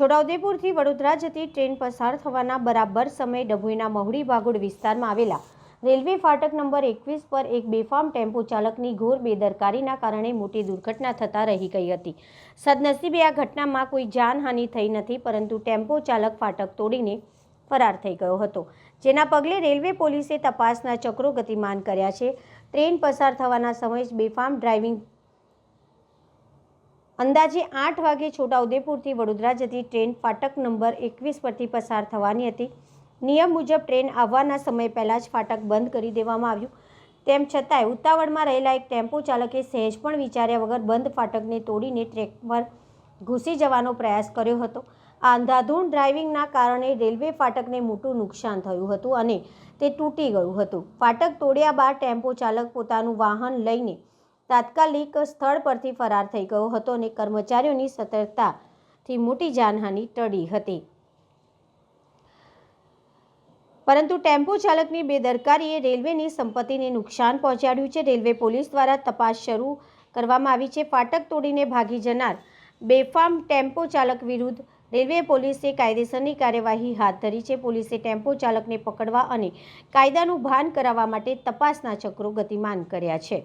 છોટાઉદેપુરથી વડોદરા જતી ટ્રેન પસાર થવાના બરાબર સમયે ડભોઈના મહુડી ભાગોળ વિસ્તારમાં આવેલા રેલવે ફાટક નંબર એકવીસ પર એક બેફામ ટેમ્પો ચાલકની ઘોર બેદરકારીના કારણે મોટી દુર્ઘટના થતા રહી ગઈ હતી. સદનસીબે આ ઘટનામાં કોઈ જાનહાનિ થઈ નથી, પરંતુ ટેમ્પો ચાલક ફાટક તોડીને ફરાર થઈ ગયો હતો. જેના પગલે રેલવે પોલીસે તપાસના ચક્રો ગતિમાન કર્યા છે. ટ્રેન પસાર થવાના સમયે જ બેફામ ડ્રાઇવિંગ અંદાજે આઠ વાગે છોટાઉદેપુરથી વડોદરા જતી ટ્રેન ફાટક નંબર એકવીસ પરથી પસાર થવાની હતી. નિયમ મુજબ ટ્રેન આવવાના સમય પહેલાં જ ફાટક બંધ કરી દેવામાં આવ્યું. તેમ છતાંય ઉતાવળમાં રહેલા એક ટેમ્પો ચાલકે સહેજ પણ વિચાર્યા વગર બંધ ફાટકને તોડીને ટ્રેક પર ઘૂસી જવાનો પ્રયાસ કર્યો હતો. આ અંધાધૂંધ ડ્રાઇવિંગના કારણે રેલવે ફાટકને મોટું નુકસાન થયું હતું અને તે તૂટી ગયું હતું. ફાટક તોડ્યા બાદ ટેમ્પો ચાલક પોતાનું વાહન લઈને તાત્કાલિક સ્થળ પરથી ફરાર થઈ ગયો હતો અને કર્મચારીઓની સતર્કતાથી મોટી જાનહાનિ ટળી હતી. પરંતુ ટેમ્પો ચાલકની બેદરકારીએ રેલવેની સંપત્તિને નુકસાન પહોંચાડ્યું છે. રેલવે પોલીસ દ્વારા તપાસ શરૂ કરવામાં આવી છે. ફાટક તોડીને ભાગી જનાર બેફામ ટેમ્પો ચાલક વિરુદ્ધ રેલવે પોલીસે કાયદેસરની કાર્યવાહી હાથ ધરી છે. પોલીસે ટેમ્પો ચાલકને પકડવા અને કાયદાનું ભાન કરાવવા માટે તપાસના ચક્રો ગતિમાન કર્યા છે.